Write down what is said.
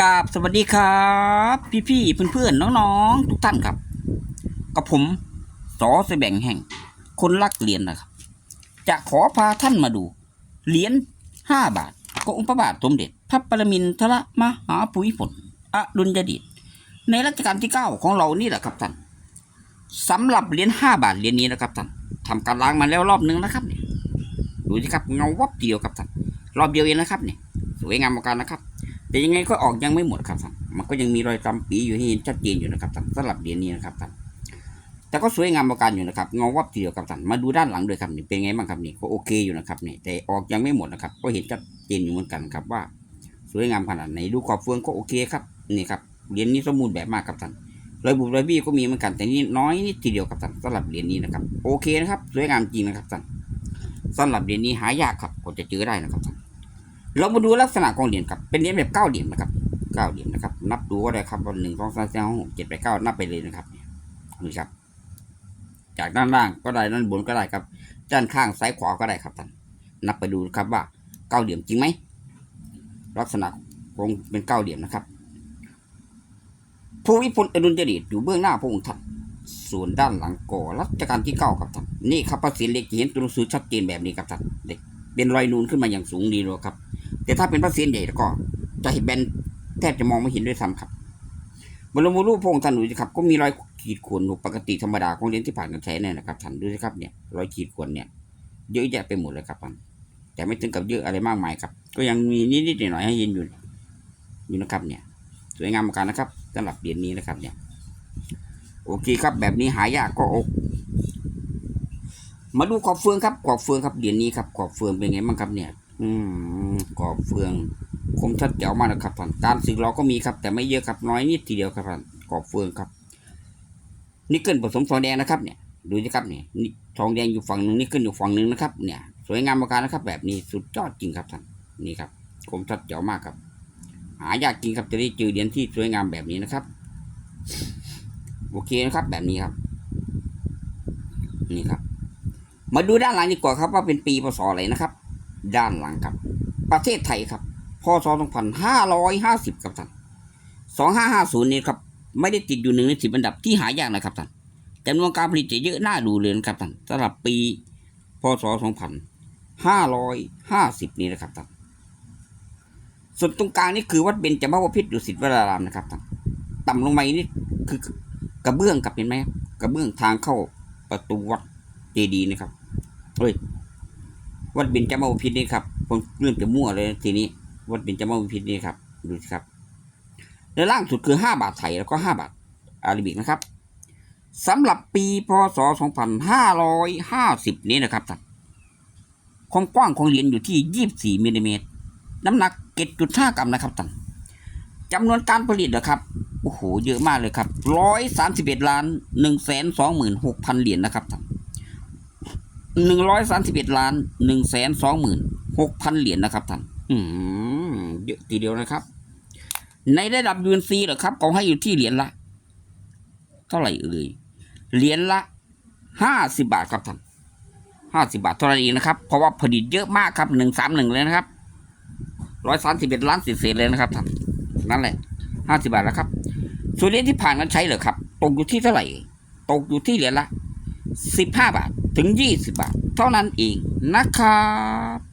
กราบสวัสดีครับ พี่ๆเพื่อนๆน้องๆ ทุกท่านครับ กับผมสอสแบ่งแห่ง คนรักเหรียญนะครับ จะขอพาท่านมาดู เหรียญห้าบาทขององค์พระบาทสมเด็จ พระปรมินทรมหาภูมิพลอดุลยเดชในรัชกาลที่เก้าของเรานี่แหละครับท่านสำหรับเหรียญห้าบาทเหรียญนี้นะครับท่านทำการล้างมาแล้วรอบนึงนะครับเนี่ยดูสิครับเงาวับเดียวครับท่านรอบเดียวเองนะครับเนี่ยสวยงามมากนะครับ แต่ยังไงก็ออกยังไม่หมดครับท่านมันก็ยังมีรอยตำปีอยู่ให้เห็นชัดเจนอยู่นะครับท่านสำหรับเหรียญนี้นะครับท่านแต่ก็สวยงามประการอยู่นะครับเงาวับทีเดียวครับท่านมาดูด้านหลังด้วยครับนี่เป็นไงบ้างครับนี่ก็โอเคอยู่นะครับนี่แต่ออกยังไม่หมดนะครับ ก็เห็นชัดเจนอยู่เหมือนกันครับว่า สวยงามขนาดไหนดูขอบเฟืองก็โอเคครับนี่ครับเหรียญนี้สมบูรณ์แบบมากครับท่านรอยบุบรอยบี้ก็มีเหมือนกันแต่นี่น้อยนิดทีเดียวครับท่านสำหรับเหรียญนี้นะครับ โอเคนะครับสวยงามจริงนะครับท่านสำหรับเหรียญนี้หายากครับก็จะเจอได้นะครับท่าน เรามาดูลักษณะของเหรียญครับ เป็นเหรียญแบบเก้าเหรียญนะครับเก้าเหรียญนะครับ นับดูก็ได้ครับว่าหนึ่งสองสามสี่ห้าหกเจ็ดแปดเก้านับไปเลยนะครับนี่ครับ จากด้านล่างก็ได้ด้านบนก็ได้ครับ ด้านข้างซ้ายขวาก็ได้ครับท่านนับไปดูครับว่าเก้าเหลี่ยมจริงไหมลักษณะคงเป็นเก้าเหลี่ยมนะครับภูมิพลอดุลยเดชอยู่เบื้องหน้าพระองค์ท่านส่วนด้านหลังก่อรัชกาลที่เก้าครับท่านนี่ครับพระศิลเหล็กเห็นตัวหนังสือชัดเจนแบบนี้ครับท่านเด็กเป็นรอยนูนขึ้นมาอย่างสูงดีเลยครับ แต่ถ้าเป็นพระเศียรใหญ่แล้วก็ จะเห็นแบนแทบจะมองไม่เห็นด้วยซ้ำครับบรมรูปพระองค์ท่านดูสิครับ ก็มีรอยขีดข่วนอยู่ปกติธรรมดาของเหรียญที่ผ่านการใช้เนี่ยนะครับท่านดูสิครับเนี่ยรอยขีดข่วนเนี่ยเยอะแยะไปหมดเลยครับท่านแต่ไม่ถึงกับเยอะอะไรมากมายครับ ก็ยังมีนิดๆหน่อยๆให้เห็นอยู่อยู่นะครับเนี่ย สวยงามมือนกันนะครับสำหรับเหรียญนี้นะครับ เนี่ย โอเคครับ แบบนี้หายากก็อกมาดูขอบเฟืองครับขอบเฟืองครับเหรียญนี้ครับขอบเฟืองเป็นไงบ้างครับเนี่ย อืมขอบเฟืองคมชัดแจ๋วมากนะครับท่านการสึกเราก็มีครับ แต่ไม่เยอะครับน้อยนิดทีเดียวครับท่านขอบเฟืองครับนิกเกิลผสมทองแดงนะครับเนี่ยดูสิครับเนี่ยทองแดงอยู่ฝั่งหนึ่งนิกเกิลอยู่ฝั่งหนึ่งนะครับ เนี่ย สวยงามมากนะครับ แบบนี้สุดยอดจริงครับท่านนี่ครับคมชัดแจ๋วมากครับ หายากจริงครับจะได้เจอเหรียญที่สวยงามแบบนี้นะครับ โอเคนะครับ แบบนี้ครับ นี่ครับ มาดูด้านหลังดีกว่าครับว่าเป็นปีพศอะไรนะครับ ด้านหลังครับ ประเทศไทยครับพศ2550 ครับท่าน2550 นี่ครับ ไม่ได้ติดอยู่หนึ่งในสิบอันดับที่หายากนะครับท่านจำนวนการผลิตจะเยอะน่าดูเลยนะครับท่านสำหรับปีพศ2550 นี้นะครับท่านส่วนตรงกลางนี่คือวัดเบญจมบพิตรดุสิตวรารามนะครับท่านต่ำลงมาอีกนี่คือกระเบื้องกับเห็นไหมกระเบื้องทางเข้าประตูวัดเจดีย์นะครับเฮ้ย วัดเบญจมาบพิตรนี่ครับผมเริ่มจะมั่วเลยทีนี้ วัดเบญจมาบพิตรนี่ครับดูสิครับและล่างสุดคือห้าบาทไทยแล้วก็ห้าบาทอาราบิกนะครับสำหรับปีพศสองพันห้าร้อยห้าสิบนี้นะครับท่านความกว้างของเหรียญอยู่ที่ยี่สี่มิลลิเมตรน้ำหนักเจ็ดจุดห้ากรัมนะครับท่านจำนวนการผลิตนะครับ โอ้โห เยอะมากเลยครับร้อยสามสิบเอ็ดล้านหนึ่งแสนสองหมื่นหกพันเหรียญนะครับท่าน หนึ่งร้อยสามสิบเอ็ดล้านหนึ่งแสนสองหมื่นหกพันเหรียญนะครับท่านอืมเยอะทีเดียวนะครับ ในระดับยูนซีเหรอครับเขาให้อยู่ที่เหรียญละ เท่าไหร่เอ่ยเหรียญละห้าสิบาทครับท่านห้าสิบาทเท่านั้นเองนะครับ เพราะว่าผลิตเยอะมากครับหนึ่งสามหนึ่งเลยนะครับร้อยสามสิบเอ็ดล้านเศษเลยนะครับท่านนั่นแหละห้าสิบาทแล้วครับ ส่วนเหรียญที่ผ่านการใช้เหรอครับ ตกอยู่ที่เท่าไหร่ ตกอยู่ที่เหรียญละ15บาท ถึง 20 บาท เท่านั้นเองนะครับ